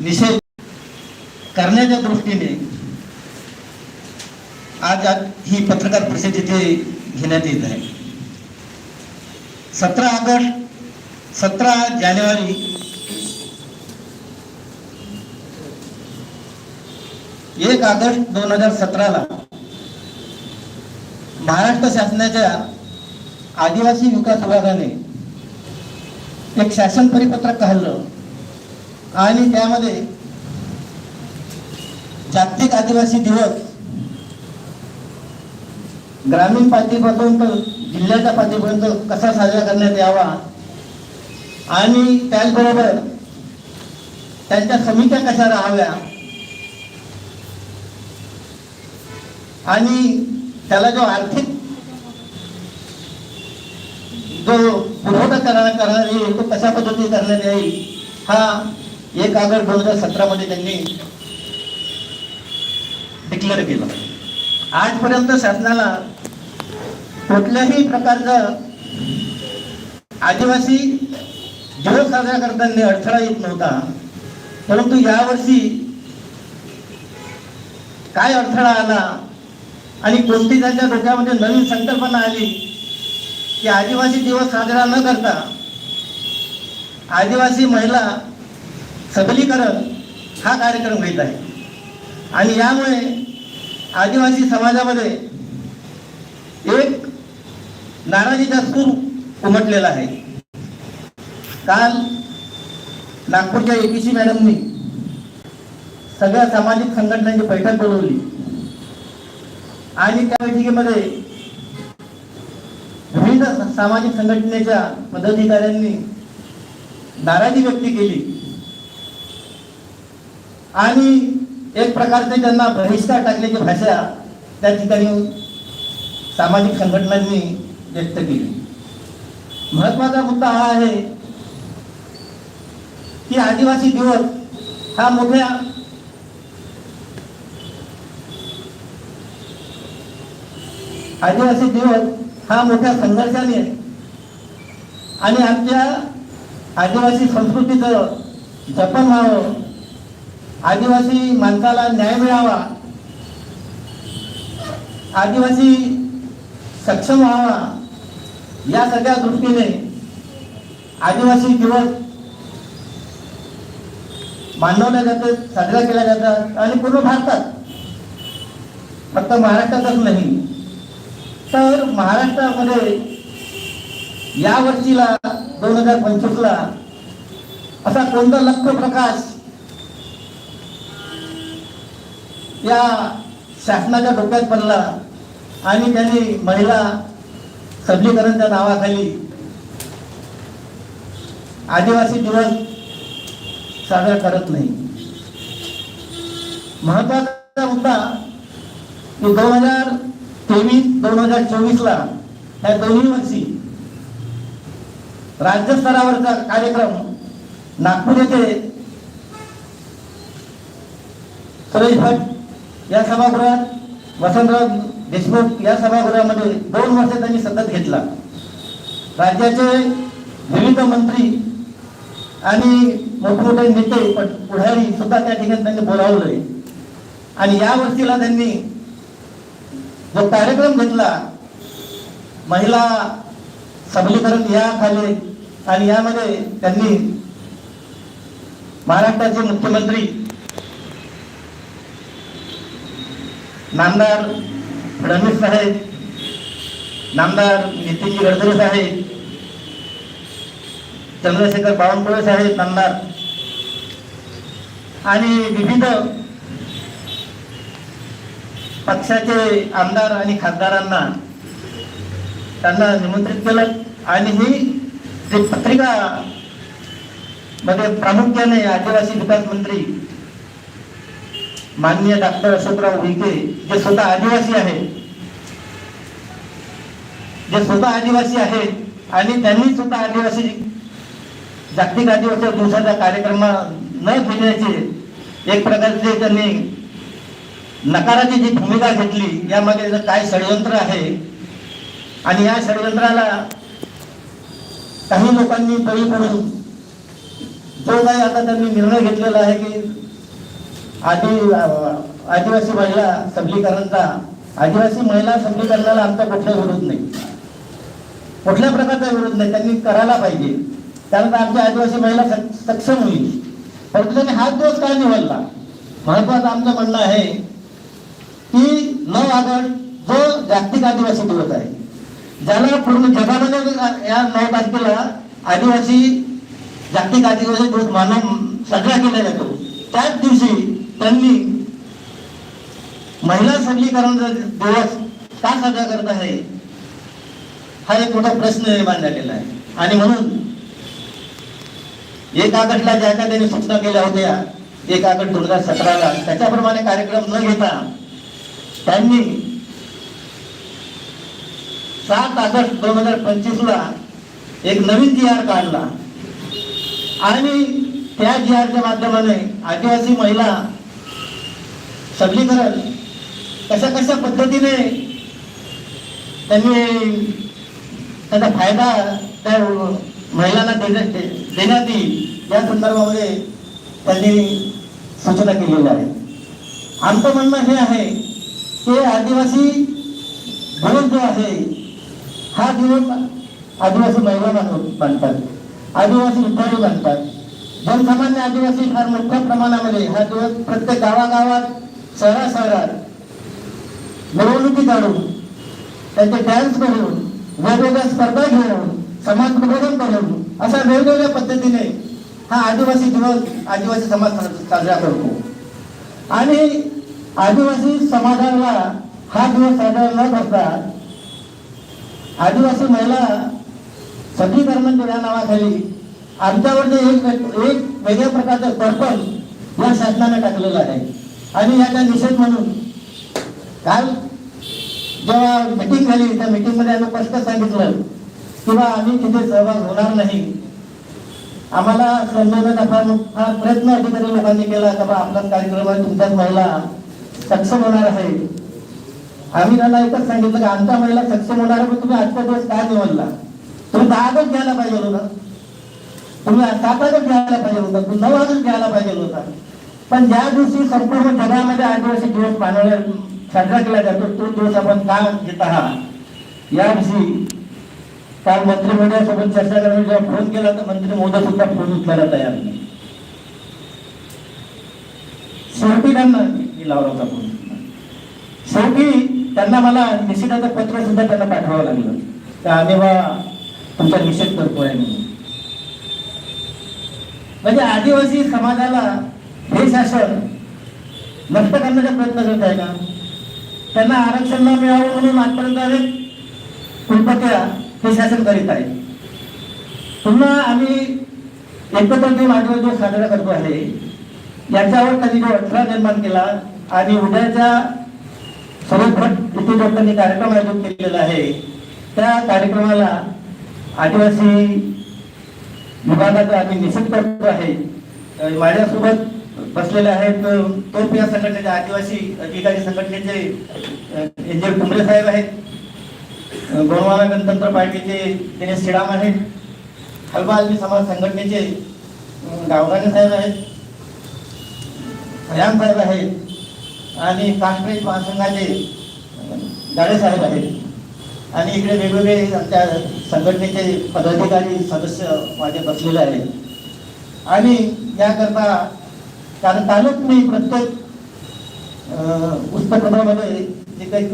निषेध करण्याच्या दृष्टीने आज आज ही पत्रकार परिषद इथे घेण्यात येत आहे. सतरा ऑगस्ट सतरा जानेवारी एक ऑगस्ट दोन हजार सतराला महाराष्ट्र शासनाच्या आदिवासी विकास विभागाने एक शासन परिपत्रक काढलं. आणि त्यामध्ये जागतिक आदिवासी दिवस ग्रामीण पातळीपासून तर जिल्ह्याच्या पातळीपर्यंत कसा साजरा करण्यात यावा? आणि त्याचबरोबर त्यांच्या समित्या कशा राहाव्या? आणि त्याला जो आर्थिक जो पुरवठा करणार करणार येईल तो कशा पद्धतीने करण्यात येईल? हा एक ऑगस्ट दोन हजार सतरामध्ये त्यांनी डिक्लेअर केलं. आजपर्यंत शासनाला कुठल्याही प्रकारचं आदिवासी दिवस साजरा करताना अडथळा येत नव्हता. परंतु यावर्षी काय अडथळा आला आणि कोणती त्यांच्या डोक्यामध्ये नवीन संकल्पना आली की आदिवासी दिवस साजरा न करता आदिवासी महिला सबलीकरण हा कार्यक्रम घेत आहे. आणि यामुळे आदिवासी समाजामध्ये एक नाराजीचा सूर उमटलेला आहे. काल नागपूरच्या एपीसी मॅडमनी सगळ्या सामाजिक संघटनांची बैठक बोलवली. आणि त्या बैठकीमध्ये विविध सामाजिक संघटनेच्या पदाधिकाऱ्यांनी नाराजी व्यक्त केली. आणि एक प्रकारचे त्यांना बहिष्कार टाकल्याची भाषा त्या ठिकाणी सामाजिक संघटनांनी व्यक्त केली. महत्त्वाचा मुद्दा हा आहे की आदिवासी दिवस हा मोठ्या आदिवासी दिवस हा मोठ्या संघर्षाने आणि आमच्या आदिवासी संस्कृतीचं जपन व्हावं आदिवासी माणसाला न्याय मिळावा. आदिवासी सक्षम व्हावा. या सगळ्या दृष्टीने आदिवासी दिवस मानवल्या जातात साजरा केल्या जातात आणि पूर्ण भारतात. फक्त महाराष्ट्रातच नाही तर महाराष्ट्रामध्ये या वर्षीला दोन हजार पंचवीसला असा कोणता लक्ष प्रकाश या शासनाच्या डोक्यात पडला आणि त्यांनी महिला सबलीकरणच्या नावाखाली आदिवासी दिवस साजरा करत नाही. महत्त्वाचा मुद्दा की दोन हजार तेवीस दोन हजार चोवीसला ह्या दोन्ही वर्षी राज्यस्तरावरचा कार्यक्रम नागपूर येथे सुरेश भट या सभागृहात वसंतराव देशमुख या सभागृहामध्ये दोन वर्ष त्यांनी सतत घेतला. राज्याचे विविध मंत्री आणि मोठमोठे नेते पण पुढारी सुद्धा त्या ठिकाणी त्यांनी बोलावले. आणि या वर्षीला त्यांनी जो कार्यक्रम घेतला महिला सबलीकरण या खाली आणि यामध्ये त्यांनी महाराष्ट्राचे मुख्यमंत्री नामदार फडणवीस साहेब नामदार नितीनजी गडकरी साहेब चंद्रशेखर बावनकुळे साहेब नामदार आणि विविध पक्षाचे आमदार आणि खासदारांना त्यांना निमंत्रित केलं. आणि ही जी पत्रिका मध्ये प्रामुख्याने आदिवासी विकास मंत्री माननीय डॉक्टर अशोकराव उईके जे स्वतः आदिवासी आहेत. जे स्वतः आदिवासी आहेत आणि त्यांनी स्वतः आदिवासी जागतिक आदिवासी दिवसाचा कार्यक्रम न घेण्याचे एक प्रकारचे त्यांनी नकाराची जी भूमिका घेतली यामध्ये काय षडयंत्र आहे? आणि या षडयंत्राला काही लोकांनी बळी पडून तो काही आता त्यांनी निर्णय घेतलेला आहे की आदि आदिवासी महिला सबलीकरणचा आदिवासी महिला सबलीकरणाला आमचा कुठला विरोध नाही. कुठल्या प्रकारचा विरोध नाही. त्यांनी करायला पाहिजे. त्यानंतर आमच्या आदिवासी महिला सक्षम होईल. परंतु त्यांनी हाच दिवस काय निवडला? महत्वाचं आमचं म्हणणं आहे की नऊ ऑगस्ट जो जागतिक आदिवासी दिवस आहे. ज्याला पूर्ण जगामध्ये या नऊ तारखेला आदिवासी जागतिक आदिवासी दिवस मानव साजरा केला जातो. त्याच दिवशी त्यांनी महिला सबलीकरणाचा दिवस का साजरा करत आहे? हा एक मोठा प्रश्न निर्माण झालेला आहे. आणि म्हणून एक ऑगस्टला ज्या ज्या त्यांनी सूचना केल्या होत्या एक ऑगस्ट दोन हजार सतराला त्याच्याप्रमाणे कार्यक्रम न घेता त्यांनी सात ऑगस्ट दोन हजार पंचवीस ला एक नवीन जी आर काढला. आणि त्या जी आरच्या माध्यमाने आदिवासी महिला सबलीकरण. कशा कशा पद्धतीने त्यांनी त्याचा फायदा त्या महिलांना देण्यात देण्यात येईल या संदर्भामध्ये त्यांनी सूचना केलेल्या आहे आमचं म्हणणं हे आहे की आदिवासी दिवस जो आहे हा दिवस आदिवासी महिला मानतात आदिवासी विद्यार्थी मानतात. जनसामान्य आदिवासी फार मोठ्या प्रमाणामध्ये हा दिवस प्रत्येक गावागावात शहरा शहरात मिरवणुकी काढून त्यांचे डान्स करून वेगवेगळ्या स्पर्धा घेऊन समाज प्रबोधन करून अशा वेगवेगळ्या पद्धतीने हा आदिवासी दिवस आदिवासी समाज साजरा करतो. आणि आदिवासी समाजाला हा दिवस साजरा न करता आदिवासी महिला सबलीकरणाच्या या नावाखाली आमच्यावर जे एक एक वेगळ्या प्रकारचं दर्पण या शासनाने टाकलेलं आहे. आणि याचा निषेध म्हणून काल जेव्हा मिटिंग झाली त्या मिटिंगमध्ये आम्ही स्पष्ट सांगितलं की बा आम्ही तिथे सहभाग होणार नाही. आम्हाला संमेलन फार हा प्रयत्न अधिकारी लोकांनी केला का बा आपला कार्यक्रम आहे तुमच्याच महिला सक्षम होणार आहे. आम्ही त्याला एकच सांगितलं की आमच्या महिला सक्षम होणार आहे पण तुम्ही आजचा दिवस काय निवडला? तुम्ही दहा ऑगस्ट घ्यायला पाहिजे होता. तुम्ही सात ऑगस्ट घ्यायला पाहिजे होता तुम्ही नऊ ऑगस्ट घ्यायला पाहिजे होता. पण ज्या दिवशी संपूर्ण जगामध्ये आदिवासी दिवस मानवल्या साजरा केला जातो तो दिवस आपण का घेत आहात? या दिवशी काल मंत्रिमंडळासोबत चर्चा करायला जेव्हा फोन केला तर मंत्री मोदी सुद्धा फोन उचलायला तयार नाही. शेवटी त्यांना मी लावला होता फोन शेवटी त्यांना मला निषेधाचं पत्र सुद्धा त्यांना पाठवावं लागलं. तर आम्ही बा तुमचा निषेध करतोय म्हणजे आदिवासी समाजाला हे शासन नष्ट करण्याचा प्रयत्न करत आहे का? त्यांना आरक्षण न मिळावं म्हणून आजपर्यंत अनेक कुलपत्या हे शासन करीत आहे पुन्हा आम्ही एकत्र दिन आदिवासी दिवस साजरा करतो आहे याच्यावर त्यांनी जो अठरा निर्माण केला आणि उद्याच्या सर्वभट इथे कार्यक्रम आयोजित केलेला आहे त्या कार्यक्रमाला आदिवासी विभागाचा आम्ही निषेध करतो आहे. माझ्यासोबत बसलेले आहेत अ, तोप या संघटनेचे आदिवासी अधिकारी संघटनेचे एन जे कुंबळे साहेब आहेत. अ, गणतंत्र पार्टीचे दिनेश श्रीराम आहेत. हलबा आलमी समाज संघटनेचे गावराणे साहेब आहेत. हयाम साहेब आहेत. आणि काश्मीर महासंघाचे गाडे साहेब आहेत. आणि इकडे वेगवेगळे त्या संघटनेचे पदाधिकारी सदस्य माझे बसलेले आहेत. आणि याकरता कारण कालच मी प्रत्येक वृत्तपत्रामध्ये जे काही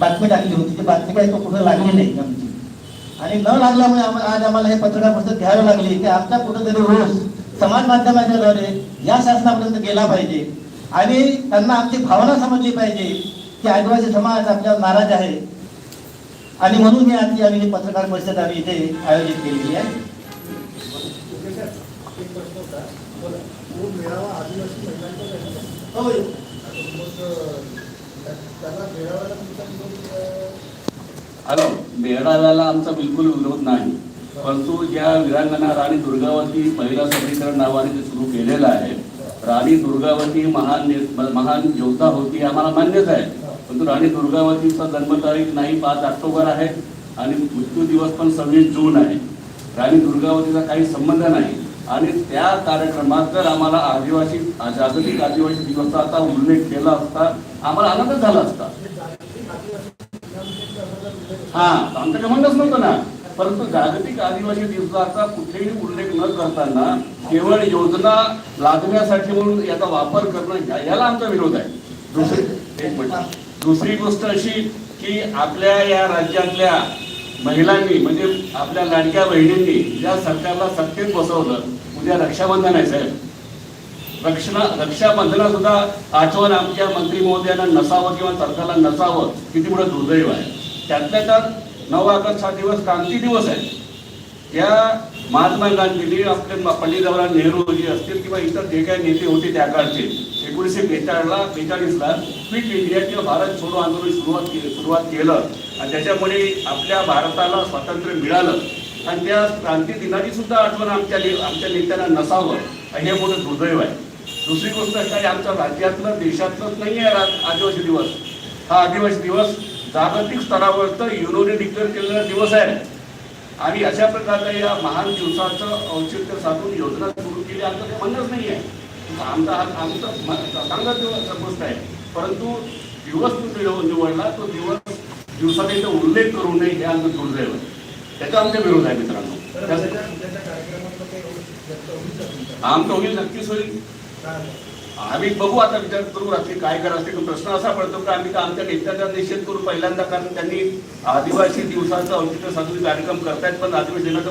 बातमी टाकली होती ती बातमी काही तो कुठं लागली नाही आमची. आणि न लागल्यामुळे आम्हाला आज आम्हाला हे पत्रकार पुस्तक घ्यावे लागले की आमच्या कुठंतरी रोज समाज माध्यमाच्या द्वारे या शासनापर्यंत गेला पाहिजे. आणि त्यांना आमची भावना समजली पाहिजे की आदिवासी समाज आपल्यावर नाराज आहे. आणि म्हणून ही आजची आम्ही पत्रकार परिषद आम्ही इथे आयोजित केलेली आहे एक प्रश्न होता तो मेळावा आदिवासी अं, त्या- त्यांना मेळाव्याला हॅलो मेळाव्याला आमचा बिलकुल विरोध नाही. परंतु ज्या वीरांगणा राणी दुर्गावती महिला सबलीकरण नावाने जे सुरू केलेलं आहे राणी दुर्गावती महान महान योद्धा होती आम्हाला मान्यच आहे. परंतु राणी दुर्गावतीचा जन्मतारीख नाही पाच ऑक्टोबर आहे आणि मृत्यू दिवस पण सव्वीस जून आहे. राणी दुर्गावतीचा काही संबंध नाही. आणि त्या कार्यक्रमात जर आम्हाला आदिवासी जागतिक आदिवासी दिवसाचा आता उल्लेख केला असता आम्हाला आनंद झाला असता. हा आमच्याकडे म्हणणंच नव्हतं ना. परंतु जागतिक आदिवासी दिवसाचा कुठेही उल्लेख न करताना केवळ योजना लादण्यासाठी म्हणून याचा वापर करणं याला आमचा विरोध आहे. दुसरी एक दुसरी गोष्ट अशी की आपल्या या राज्यातल्या महिलांनी म्हणजे आपल्या लाडक्या बहिणींनी ज्या सरकारला सत्तेत बसवलं. उद्या रक्षाबंधन आहे साहेब. रक्षणा रक्षाबंधना सुद्धा आठवण आमच्या मंत्री महोदयांना नसावं किंवा सरकारला नसावं किती मोठं दुर्दैव आहे. त्यातल्या त्यात नऊ ऑगस्ट हा दिवस क्रांती दिवस आहे. या महात्मा गांधींनी आपले पंडित जवाहरलाल नेहरू जी असतील किंवा इतर जे काही नेते होते त्या काळचे एकोणीसशे बेचाळीसला बेचाळीसला क्विट इंडिया किंवा भारत छोडो आंदोलन सुरुवात केली सुरुवात केलं. आणि त्याच्यामुळे आपल्या भारताला स्वातंत्र्य मिळालं. आणि त्या क्रांती दिनाची सुद्धा आठवण आमच्या आमच्या नेत्यांना नसावं. हे मोठं दुर्दैव आहे. दुसरी गोष्ट काय आमच्या राज्यातलं देशातलंच नाही आहे रा- आदिवासी दिवस. हा आदिवासी दिवस जागतिक स्तरावर तर युनोने डिक्लेअर केलेला दिवस आहे. आणि अशा प्रकारच्या या महान दिवसाचं औचित्य साधून योजना सुरू केली. आमचं काही म्हणणंच नाही आहे. आमचा हा आमचं चांगला दिवस गोष्ट आहे. परंतु दिवस तुम्ही निवडला तो दिवस दिवसाचा इथं उल्लेख करू नये हे आमचं दुर्दैव आहे. त्याचा आमच्या विरोध आहे मित्रांनो. आमचं होईल नक्कीच होईल. आम्ही बघू आता विचार करू रात्री काय करायचं तो प्रश्न असा पडतो की आम्ही आमच्या नेत्याचा निषेध करू पहिल्यांदा कारण त्यांनी आदिवासी दिवसाचा औचित्य साधून कार्यक्रम करतायत पण आदिवासी दिनाचा